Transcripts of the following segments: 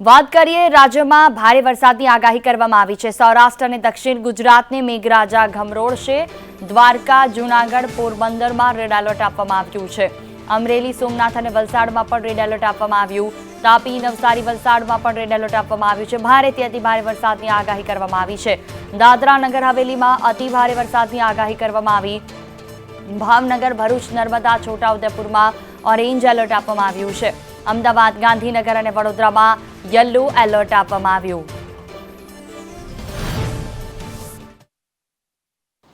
વાત કરીએ, રાજ્યમાં ભારે વરસાદની આગાહી કરવામાં આવી છે. સૌરાષ્ટ્ર અને દક્ષિણ ગુજરાતને મેઘરાજા ગમરોળશે દ્વારકા, જૂનાગઢ, પોરબંદરમાં રેડ એલર્ટ આપવામાં આવ્યું છે. અમરેલી, સોમનાથ અને વલસાડમાં પણ રેડ એલર્ટ આપવામાં આવ્યું. તાપી, નવસારી, વલસાડમાં પણ રેડ એલર્ટ આપવામાં આવ્યું છે. ભારેથી અતિ ભારે વરસાદની આગાહી કરવામાં આવી છે. દાદરા નગર હવેલીમાં અતિ ભારે વરસાદની આગાહી કરવામાં આવી. ભાવનગર, ભરૂચ, નર્મદા, છોટાઉદેપુરમાં ઓરેન્જ એલર્ટ આપવામાં આવ્યું છે. અમદાવાદ, ગાંધીનગર અને વડોદરામાં યલો એલર્ટ આપવામાં આવ્યું.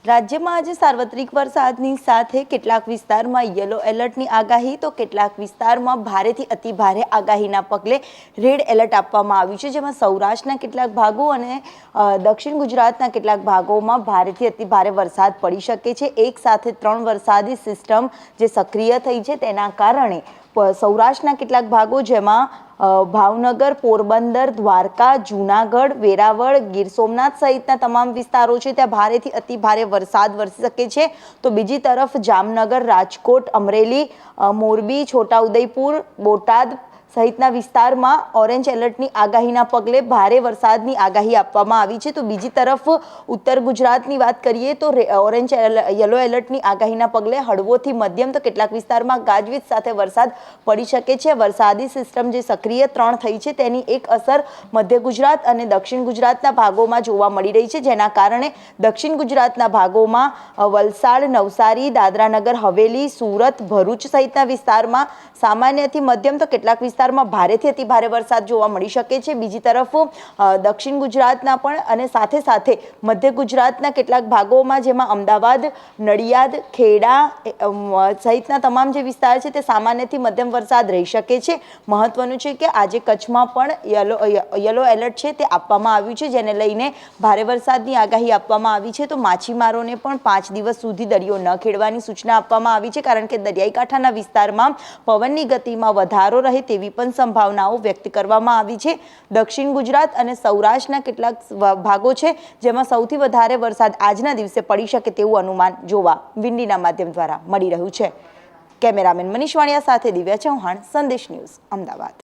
રાજ્યમાં આજે સાર્વત્રિક વરસાદની સાથે કેટલાક વિસ્તારમાં યલો એલર્ટની આગાહી, તો કેટલાક વિસ્તારમાં ભારેથી અતિ ભારે આગાહીના પગલે રેડ એલર્ટ આપવામાં આવ્યું છે. જેમાં સૌરાષ્ટ્રના કેટલાક ભાગો અને દક્ષિણ ગુજરાતના કેટલાક ભાગોમાં ભારેથી અતિ ભારે વરસાદ પડી શકે છે. એક સાથે ત્રણ વરસાદી સિસ્ટમ જે સક્રિય થઈ છે, તેના કારણે સૌરાષ્ટ્રના કેટલાક ભાગો જેમાં ભાવનગર, પોરબંદર, દ્વારકા, જૂનાગઢ, વેરાવળ, ગીર સોમનાથ સહિતના તમામ વિસ્તારો છે, ત્યાં ભારેથી અતિ ભારે વરસાદ વરસી શકે છે. તો બીજી તરફ જામનગર, રાજકોટ, અમરેલી મોરબી, છોટાઉદેપુર, બોટાદ સહિતના વિસ્તારમાં ઓરેન્જ એલર્ટની આગાહીના પગલે ભારે વરસાદની આગાહી આપવામાં આવી છે. તો બીજી તરફ ઉત્તર ગુજરાતની વાત કરીએ તો ઓરેન્જ યલો એલર્ટની આગાહીના પગલે હળવોથી મધ્યમ તો કેટલાક વિસ્તારમાં ગાજવીજ સાથે વરસાદ પડી શકે છે. વરસાદી સિસ્ટમ જે સક્રિય ત્રણ થઈ છે તેની એક અસર મધ્ય ગુજરાત અને દક્ષિણ ગુજરાતના ભાગોમાં જોવા મળી રહી છે, જેના કારણે દક્ષિણ ગુજરાતના ભાગોમાં વલસાડ, નવસારી, દાદરાનગર, હવેલી, સુરત, ભરૂચ સહિતના વિસ્તારમાં સામાન્યથી મધ્યમ તો કેટલાક વિસ્તારમાં ભારેથી અતિ ભારે વરસાદ જોવા મળી શકે છે. બીજી તરફ દક્ષિણ ગુજરાતના પણ અને સાથે સાથે મધ્ય ગુજરાતના કેટલાક ભાગોમાં, જેમાં અમદાવાદ, નડિયાદ, ખેડા સહિતના તમામ જે વિસ્તાર છે તે સામાન્યથી મધ્યમ વરસાદ રહી શકે છે. મહત્વનું છે કે આજે કચ્છમાં પણ યલો યલો એલર્ટ છે તે આપવામાં આવ્યું છે, જેને લઈને ભારે વરસાદની આગાહી આપવામાં આવી છે. તો માછીમારોને પણ પાંચ દિવસ સુધી દરિયો ન ખેડવાની સૂચના આપવામાં આવી છે, કારણ કે દરિયાઈ કાંઠાના વિસ્તારમાં પવનની ગતિમાં વધારો રહે તેવી પણ સંભાવનાઓ વ્યક્ત કરવામાં આવી છે. દક્ષિણ ગુજરાત અને સૌરાષ્ટ્રના કેટલાક ભાગો છે, જેમાં સૌથી વધારે વરસાદ આજના દિવસે પડી શકે તેવું અનુમાન જોવા વિંડીના માધ્યમ દ્વારા મળી રહ્યું છે. કેમેરામેન મનીષ વાણિયા સાથે દિવ્યા ચૌહાણ, સંદેશ ન્યૂઝ, અમદાવાદ.